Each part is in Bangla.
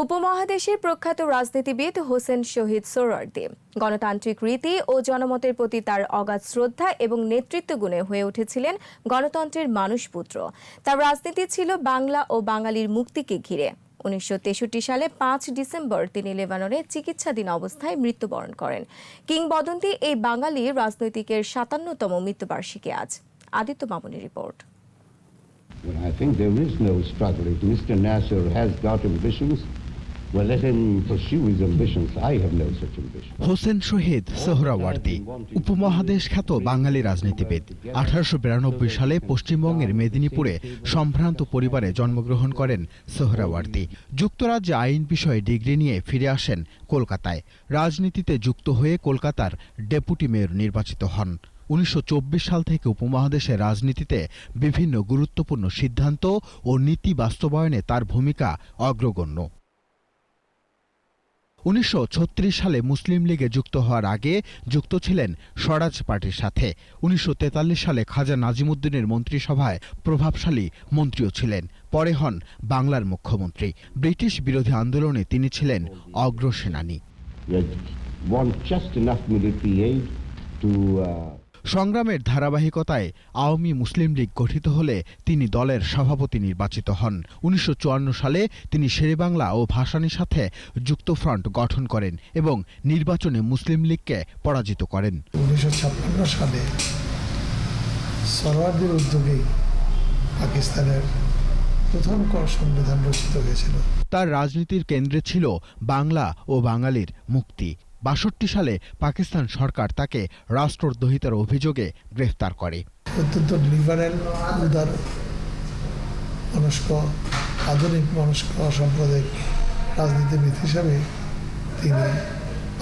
উপমহাদেশের প্রখ্যাত রাজনীতিবিদ হোসেন শহীদ সোহরাওয়ার্দী গণতান্ত্রিক রীতি ও জনমতের প্রতি তার অগাধ শ্রদ্ধা এবং নেতৃত্ব গুণে হয়ে উঠেছিলেন গণতন্ত্রের মানুষপুত্র তার রাজনীতি ছিল বাংলা ও বাঙালির মুক্তিকে ঘিরে উনিশশো তেষট্টি সালে পাঁচ ডিসেম্বর তিনি লেবাননে চিকিৎসাধীন অবস্থায় মৃত্যুবরণ করেন কিংবদন্তি এই বাঙালি রাজনৈতিকের সাতান্নতম মৃত্যুবার্ষিকী আজ Aditya Mamuni report I think there is no struggle. If Mr. Nasser has got ambitions, Hossain Shaheed Suhrawardy, উপমহাদেশ খ্যাত বাঙালি রাজনীতিবিদ। আঠারোশো বিরানব্বই সালে পশ্চিমবঙ্গের মেদিনীপুরে সম্ভ্রান্ত পরিবারে জন্মগ্রহণ করেন সোহরাওয়ার্দী। যুক্তরাজ্যে আইন বিষয়ে ডিগ্রি নিয়ে ফিরে আসেন কলকাতায়। রাজনীতিতে যুক্ত হয়ে কলকাতার ডেপুটি মেয়র নির্বাচিত হন। উনিশশো চব্বিশ সাল থেকে উপমহাদেশের রাজনীতিতে বিভিন্ন গুরুত্বপূর্ণ সিদ্ধান্ত ও নীতি বাস্তবায়নে তার ভূমিকা অগ্রগণ্য। উনিশশো ছত্রিশ সালে মুসলিম লীগে যুক্ত হওয়ার আগে যুক্ত ছিলেন স্বরাজ পার্টির সাথে। উনিশশো তেতাল্লিশ সালে খাজা নাজিমুদ্দিনের মন্ত্রিসভায় প্রভাবশালী মন্ত্রীও ছিলেন। পরে হন বাংলার মুখ্যমন্ত্রী। ব্রিটিশ বিরোধী আন্দোলনে তিনি ছিলেন অগ্রসেনানী। সংগ্রামের ধারাবাহিকতায় আওয়ামী মুসলিম লীগ গঠিত হলে তিনি দলের সভাপতি নির্বাচিত হন। উনিশশো চুয়ান্ন সালে তিনি শেরেবাংলা ও ভাসানীর সাথে যুক্তফ্রন্ট গঠন করেন এবং নির্বাচনে মুসলিম লীগকে পরাজিত করেন। উনিশশো ছাপ্পান্ন সালে সরওয়ার্দির উদ্যোগে পাকিস্তানের প্রথম কর সংবিধান রচিত হয়েছিল। তার রাজনীতির কেন্দ্রে ছিল বাংলা ও বাঙালির মুক্তি। বাষট্টি সালে পাকিস্তান সরকার তাকে রাষ্ট্রদ্রোহিতার অভিযোগে গ্রেফতার করে। অত্যন্ত লিবারেল উদার মনস্ক আধুনিক মনস্ক অসাম্প্রদায়িক রাজনীতিবিদ হিসাবে তিনি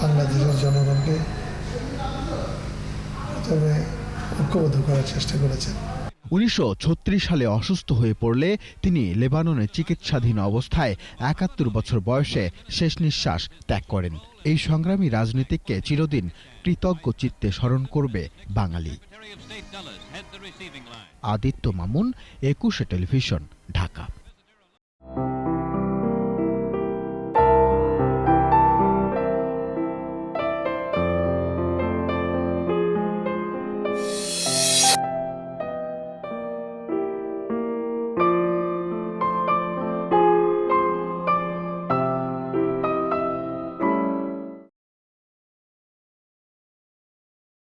বাংলাদেশের জনগণকে প্রথমে ঐক্যবদ্ধ করার চেষ্টা করেছেন। উনিশশো ছত্রিশ সালে অসুস্থ হয়ে পড়লে তিনি লেবাননে চিকিৎসাধীন অবস্থায় একাত্তর বছর বয়সে শেষ নিঃশ্বাস ত্যাগ করেন। এই সংগ্রামী রাজনীতিককে চিরদিন কৃতজ্ঞ চিত্তে স্মরণ করবে বাঙালি. আদিত্য মামুন একুশে টেলিভিশন ঢাকা